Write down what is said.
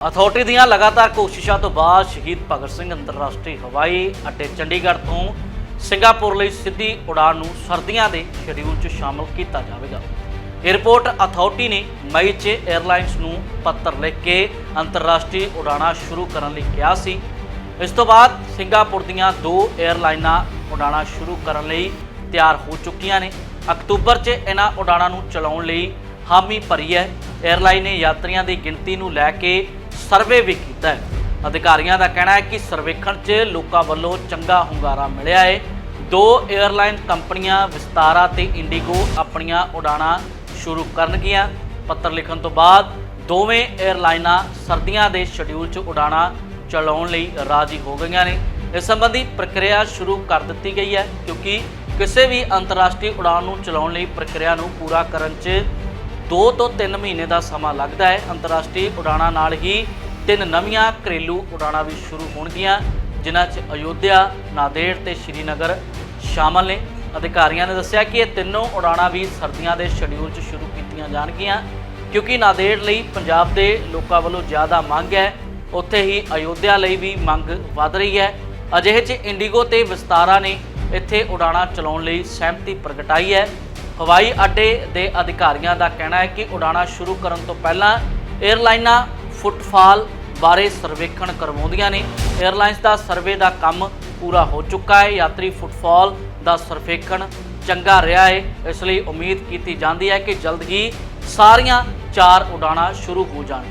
Authority ਦੀਆਂ ਲਗਾਤਾਰ ਕੋਸ਼ਿਸ਼ਾਂ ਤੋਂ ਬਾਅਦ ਸ਼ਹੀਦ ਭਗਤ ਸਿੰਘ ਅੰਤਰਰਾਸ਼ਟਰੀ ਹਵਾਈ ਅੱਡੇ ਚੰਡੀਗੜ੍ਹ ਤੋਂ ਸਿੰਗਾਪੁਰ ਲਈ ਸਿੱਧੀ ਉਡਾਣ ਨੂੰ ਸਰਦੀਆਂ ਦੇ ਸ਼ਡਿਊਲ 'ਚ ਸ਼ਾਮਲ ਕੀਤਾ ਜਾਵੇਗਾ। 에ਅਰਪੋਰਟ ਅਥਾਰਟੀ ਨੇ ਮਈ 'ਚ 에ਅਰਲਾਈਨਸ ਨੂੰ ਪੱਤਰ ਲਿਖ ਕੇ ਅੰਤਰਰਾਸ਼ਟਰੀ ਉਡਾਣਾਂ ਸ਼ੁਰੂ ਕਰਨ ਲਈ ਕਿਹਾ ਸੀ। ਇਸ ਤੋਂ ਬਾਅਦ ਸਿੰਗਾਪੁਰ ਦੀਆਂ ਦੋ 에ਅਰਲਾਈਨਾਂ ਉਡਾਣਾਂ ਸ਼ੁਰੂ ਕਰਨ ਲਈ ਤਿਆਰ ਹੋ ਚੁੱਕੀਆਂ ਨੇ। ਅਕਤੂਬਰ 'ਚ ਇਹਨਾਂ ਉਡਾਣਾਂ ਨੂੰ ਚਲਾਉਣ ਲਈ ਹਾਮੀ ਭਰੀ ਹੈ। 에ਅਰਲਾਈਨ ਨੇ ਯਾਤਰੀਆਂ ਦੀ ਗਿਣਤੀ ਨੂੰ ਲੈ ਕੇ ਸਰਵੇ ਵੀ ਕੀਤਾ ਹੈ। ਅਧਿਕਾਰੀਆਂ ਦਾ ਕਹਿਣਾ ਹੈ ਕਿ ਸਰਵੇਖਣ 'ਚ ਲੋਕਾਂ ਵੱਲੋਂ ਚੰਗਾ ਹੁੰਗਾਰਾ ਮਿਲਿਆ ਹੈ ਦੋ 에ਅਰਲਾਈਨ ਕੰਪਨੀਆਂ, ਵਿਸਤਾਰਾ ਤੇ ਇੰਡੀਗੋ ਆਪਣੀਆਂ ਉਡਾਣਾਂ ਸ਼ੁਰੂ ਕਰਨਗੀਆਂ। ਪੱਤਰ ਲਿਖਣ ਤੋਂ ਬਾਅਦ ਦੋਵੇਂ 에ਅਰਲਾਈਨਾਂ ਸਰਦੀਆਂ ਦੇ ਸ਼ਡਿਊਲ 'ਚ ਉਡਾਣਾਂ ਚਲਾਉਣ ਲਈ ਰਾਜ਼ੀ ਹੋ ਗਈਆਂ ਨੇ। ਇਸ ਸੰਬੰਧੀ ਪ੍ਰਕਿਰਿਆ ਸ਼ੁਰੂ ਕਰ ਦਿੱਤੀ ਗਈ ਹੈ ਕਿਉਂਕਿ ਕਿਸੇ ਵੀ ਅੰਤਰਰਾਸ਼ਟਰੀ ਉਡਾਣ ਨੂੰ ਚਲਾਉਣ ਲਈ ਪ੍ਰਕਿਰਿਆ ਨੂੰ ਪੂਰਾ ਕਰਨ 'ਚ 2 ਤੋਂ 3 ਮਹੀਨੇ ਦਾ ਸਮਾਂ ਲੱਗਦਾ ਹੈ। ਅੰਤਰਰਾਸ਼ਟਰੀ ਉਡਾਣਾਂ ਨਾਲ ਹੀ ਤਿੰਨ ਨਵੀਆਂ ਘਰੇਲੂ ਉਡਾਣਾਂ ਵੀ ਸ਼ੁਰੂ ਹੋਣਗੀਆਂ, ਜਿਨ੍ਹਾਂ 'ਚ ਅਯੋਧਿਆ, ਨਾਂਦੇੜ ਤੇ ਸ਼੍ਰੀਨਗਰ ਸ਼ਾਮਲ ਨੇ। ਅਧਿਕਾਰੀਆਂ ਨੇ ਦੱਸਿਆ ਕਿ ਇਹ ਤਿੰਨੋਂ ਉਡਾਣਾਂ ਵੀ ਸਰਦੀਆਂ ਦੇ ਸ਼ਡਿਊਲ 'ਚ ਸ਼ੁਰੂ ਕੀਤੀਆਂ ਜਾਣਗੀਆਂ, ਕਿਉਂਕਿ ਨਾਂਦੇੜ ਲਈ ਪੰਜਾਬ ਦੇ ਲੋਕਾਂ ਵੱਲੋਂ ਜ਼ਿਆਦਾ ਮੰਗ ਹੈ। ਉੱਥੇ ਹੀ ਅਯੋਧਿਆ ਲਈ ਵੀ ਮੰਗ ਵਧ ਰਹੀ ਹੈ। ਅਜਿਹੇ 'ਚ ਇੰਡੀਗੋ ਤੇ ਵਿਸਤਾਰਾ ਨੇ ਇੱਥੇ ਉਡਾਣਾਂ ਚਲਾਉਣ ਲਈ ਸਹਿਮਤੀ ਪ੍ਰਗਟਾਈ ਹੈ। ਹਵਾਈ ਅੱਡੇ ਦੇ ਅਧਿਕਾਰੀਆਂ ਦਾ ਕਹਿਣਾ ਹੈ ਕਿ ਉਡਾਣਾਂ ਸ਼ੁਰੂ ਕਰਨ ਤੋਂ ਪਹਿਲਾਂ 에ਅਰਲਾਈਨਾਂ ਫੁੱਟਫਾਲ ਬਾਰੇ ਸਰਵੇਖਣ ਕਰਵਾਉਂਦੀਆਂ ਨੇ। 에ਅਰਲਾਈਨਸ ਦਾ ਸਰਵੇ ਦਾ ਕੰਮ ਪੂਰਾ ਹੋ ਚੁੱਕਾ ਹੈ। ਯਾਤਰੀ ਫੁੱਟਫਾਲ ਦਾ ਸਰਵੇਖਣ ਚੰਗਾ ਰਿਹਾ ਹੈ। ਇਸ ਲਈ ਉਮੀਦ ਕੀਤੀ ਜਾਂਦੀ ਹੈ ਕਿ ਜਲਦ ਹੀ ਸਾਰੀਆਂ ਚਾਰ ਉਡਾਣਾਂ ਸ਼ੁਰੂ ਹੋ ਜਾਣ।